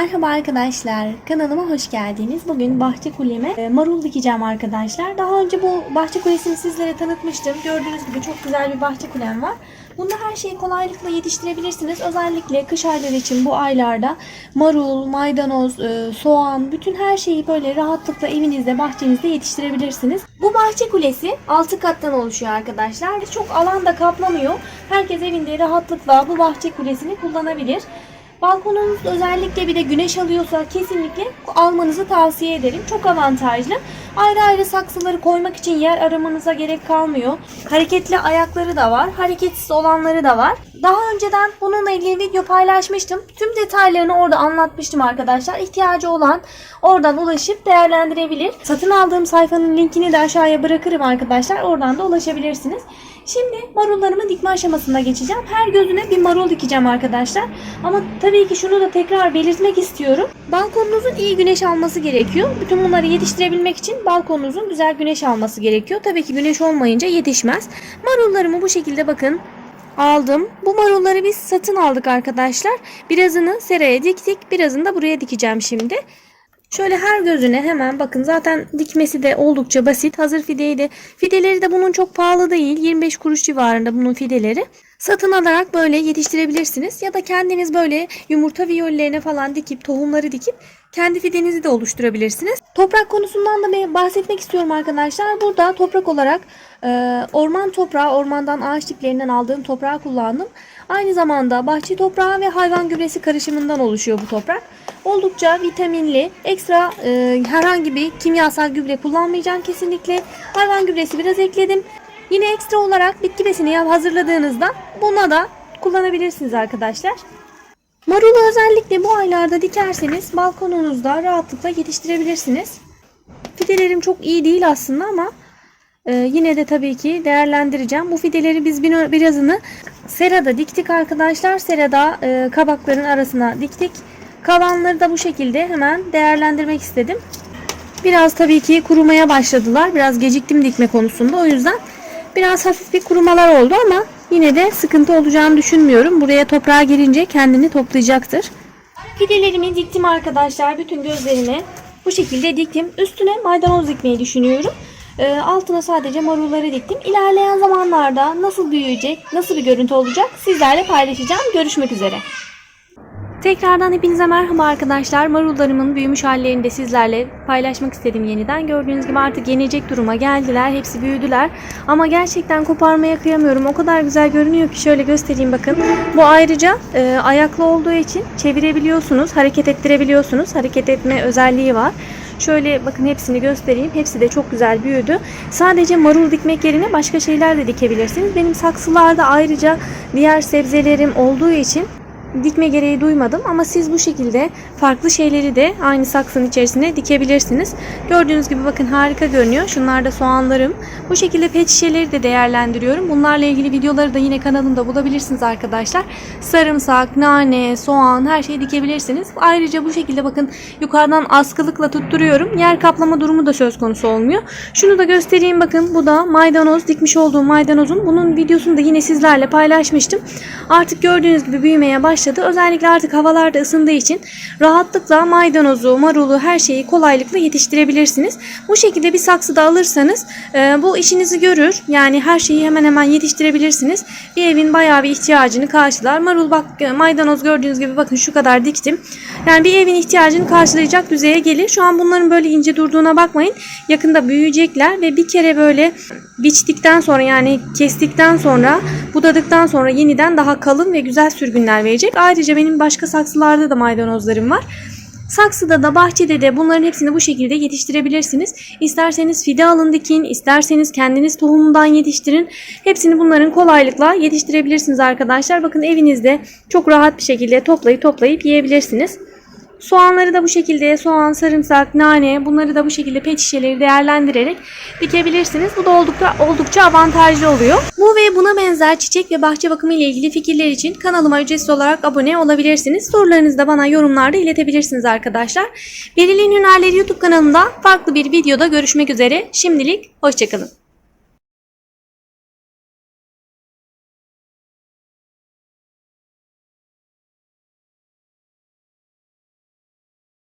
Merhaba arkadaşlar, kanalıma hoş geldiniz. Bugün bahçe kuleme e, marul dikeceğim arkadaşlar. Daha önce bu bahçe kulesini sizlere tanıtmıştım. Gördüğünüz gibi çok güzel bir bahçe kulem var. Bunda her şeyi kolaylıkla yetiştirebilirsiniz. Özellikle kış ayları için bu aylarda marul, maydanoz, e, soğan, bütün her şeyi böyle rahatlıkla evinizde, bahçenizde yetiştirebilirsiniz. Bu bahçe kulesi 6 kattan oluşuyor arkadaşlar. Çok alan da kaplamıyor. Herkes evinde rahatlıkla bu bahçe kulesini kullanabilir. Balkonunuz özellikle bir de güneş alıyorsa kesinlikle almanızı tavsiye ederim. Çok avantajlı. Ayrı ayrı saksıları koymak için yer aramanıza gerek kalmıyor. Hareketli ayakları da var. Hareketsiz olanları da var. Daha önceden bununla ilgili video paylaşmıştım. Tüm detaylarını orada anlatmıştım arkadaşlar. İhtiyacı olan oradan ulaşıp değerlendirebilir. Satın aldığım sayfanın linkini de aşağıya bırakırım arkadaşlar. Oradan da ulaşabilirsiniz. Şimdi marullarımı dikme aşamasına geçeceğim. Her gözüne bir marul dikeceğim arkadaşlar. Ama tabii ki şunu da tekrar belirtmek istiyorum. Balkonunuzun iyi güneş alması gerekiyor. Bütün bunları yetiştirebilmek için balkonunuzun güzel güneş alması gerekiyor. Tabii ki güneş olmayınca yetişmez. Marullarımı bu şekilde bakın aldım. Bu marulları biz satın aldık arkadaşlar. Birazını seraya diktik. Birazını da buraya dikeceğim şimdi. Şöyle her gözüne hemen bakın zaten dikmesi de oldukça basit. Hazır fideyi de fideleri de bunun çok pahalı değil. 25 kuruş civarında bunun fideleri. Satın alarak böyle yetiştirebilirsiniz ya da kendiniz böyle yumurta viyollerine falan dikip tohumları dikip kendi fidenizi de oluşturabilirsiniz. Toprak konusundan da bahsetmek istiyorum arkadaşlar. Burada toprak olarak e, orman toprağı, ormandan ağaç diplerinden aldığım toprağı kullandım. Aynı zamanda bahçe toprağı ve hayvan gübresi karışımından oluşuyor bu toprak. Oldukça vitaminli, ekstra e, herhangi bir kimyasal gübre kullanmayacağım kesinlikle. Hayvan gübresi biraz ekledim. Yine ekstra olarak bitki besini hazırladığınızda buna da kullanabilirsiniz arkadaşlar. Marulu özellikle bu aylarda dikerseniz balkonunuzda rahatlıkla yetiştirebilirsiniz. Fidelerim çok iyi değil aslında ama e, yine de tabii ki değerlendireceğim. Bu fideleri biz bir- birazını serada diktik arkadaşlar. Serada e, kabakların arasına diktik. Kalanları da bu şekilde hemen değerlendirmek istedim. Biraz tabii ki kurumaya başladılar. Biraz geciktim dikme konusunda. O yüzden biraz hafif bir kurumalar oldu ama yine de sıkıntı olacağını düşünmüyorum. Buraya toprağa girince kendini toplayacaktır. Fidelerimi diktim arkadaşlar. Bütün gözlerimi bu şekilde diktim. Üstüne maydanoz dikmeyi düşünüyorum. Ee, altına sadece marulları diktim. İlerleyen zamanlarda nasıl büyüyecek, nasıl bir görüntü olacak sizlerle paylaşacağım. Görüşmek üzere. Tekrardan hepinize merhaba arkadaşlar. Marullarımın büyümüş hallerini de sizlerle paylaşmak istedim yeniden. Gördüğünüz gibi artık yenecek duruma geldiler. Hepsi büyüdüler. Ama gerçekten koparmaya kıyamıyorum. O kadar güzel görünüyor ki şöyle göstereyim bakın. Bu ayrıca e, ayaklı olduğu için çevirebiliyorsunuz, hareket ettirebiliyorsunuz. Hareket etme özelliği var. Şöyle bakın hepsini göstereyim. Hepsi de çok güzel büyüdü. Sadece marul dikmek yerine başka şeyler de dikebilirsiniz. Benim saksılarda ayrıca diğer sebzelerim olduğu için dikme gereği duymadım ama siz bu şekilde farklı şeyleri de aynı saksının içerisine dikebilirsiniz. Gördüğünüz gibi bakın harika görünüyor. Şunlar da soğanlarım. Bu şekilde pet şişeleri de değerlendiriyorum. Bunlarla ilgili videoları da yine kanalımda bulabilirsiniz arkadaşlar. Sarımsak, nane, soğan her şeyi dikebilirsiniz. Ayrıca bu şekilde bakın yukarıdan askılıkla tutturuyorum. Yer kaplama durumu da söz konusu olmuyor. Şunu da göstereyim bakın. Bu da maydanoz dikmiş olduğum maydanozun. Bunun videosunu da yine sizlerle paylaşmıştım. Artık gördüğünüz gibi büyümeye başladı. Özellikle artık havalar da ısındığı için rahatlıkla maydanozu, marulu her şeyi kolaylıkla yetiştirebilirsiniz. Bu şekilde bir saksıda alırsanız e, bu işinizi görür. Yani her şeyi hemen hemen yetiştirebilirsiniz. Bir evin bayağı bir ihtiyacını karşılar. Marul bak maydanoz gördüğünüz gibi bakın şu kadar diktim. Yani bir evin ihtiyacını karşılayacak düzeye gelir. Şu an bunların böyle ince durduğuna bakmayın. Yakında büyüyecekler ve bir kere böyle biçtikten sonra yani kestikten sonra budadıktan sonra yeniden daha kalın ve güzel sürgünler verecek. Ayrıca benim başka saksılarda da maydanozlarım var. Saksıda da bahçede de bunların hepsini bu şekilde yetiştirebilirsiniz. İsterseniz fide alın dikin, isterseniz kendiniz tohumundan yetiştirin. Hepsini bunların kolaylıkla yetiştirebilirsiniz arkadaşlar. Bakın evinizde çok rahat bir şekilde toplayıp toplayıp yiyebilirsiniz. Soğanları da bu şekilde soğan, sarımsak, nane bunları da bu şekilde pet şişeleri değerlendirerek dikebilirsiniz. Bu da oldukça oldukça avantajlı oluyor. Bu ve buna benzer çiçek ve bahçe bakımı ile ilgili fikirler için kanalıma ücretsiz olarak abone olabilirsiniz. Sorularınızı da bana yorumlarda iletebilirsiniz arkadaşlar. Belirleyin Hünerleri YouTube kanalımda farklı bir videoda görüşmek üzere. Şimdilik hoşçakalın.